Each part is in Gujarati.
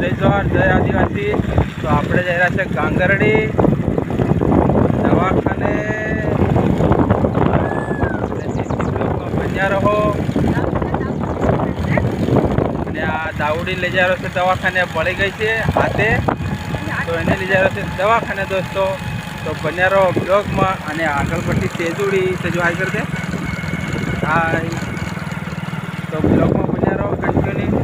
જય જવાન જય આદિવાસી. તો આપણે જઈ રહ્યા છે ગાંગરડી, દવાખાને. બન્યા રહો. અને આ દાવડી લઈ જાય છે દવાખાને પડી ગઈ છે હાથે. તો એને લઈ જાય છે દવાખાને દોસ્તો. તો બન્યા રહો બ્લોકમાં અને આગળ પછી તેજુડી તેજુ હાજર છે હા તો બ્લોકમાં બન્યા રહો કન્ટિન્યુ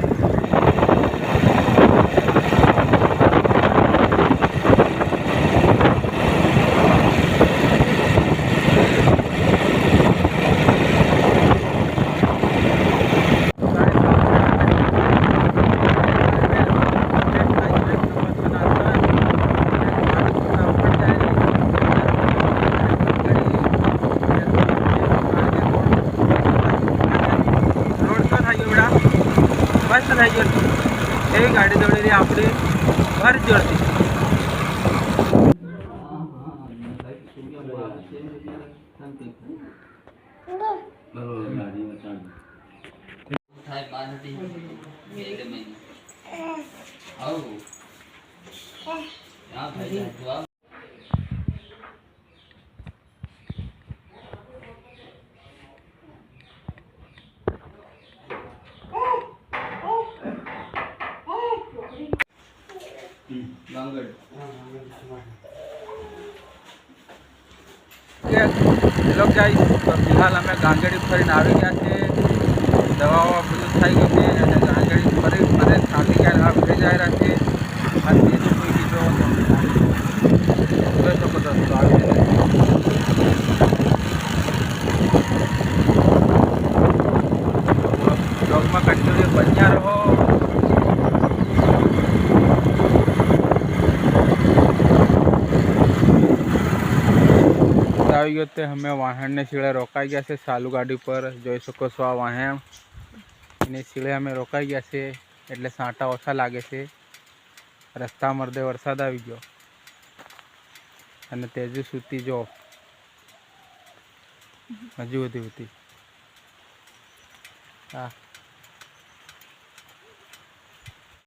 રોડ તો થઈ ગયો આપણી ભર જોરથી થાય બાંધતી એક મહિને આવું હા ભાઈ તો ફિલહાલ અમે ગાંગડી ફરીને આવી ગયા છે દવાઓ બધું થઈ ગયું છે અને ગાંગડી ફરી મને ખાલી ગયા ફરી જાય રહ્યા છે. અને બીજું કોઈ બીજો જોઈ શકો દોસ્તો આવી બ્લોગમાં કન્ટિન્યુ બન્યા રહો. આવી ગયો તે અમે વાહણને શીળે રોકાઈ ગયા છે. સાલુ ગાડી પર જોઈ શકો છો આ વાહન. એની શીળે અમે રોકાઈ ગયા છે. એટલે સાંટા ઓછા લાગે છે. રસ્તા મરદે વરસાદ આવી ગયો. અને તેજુ સૂતી જો. હજુ હતી હતી હા.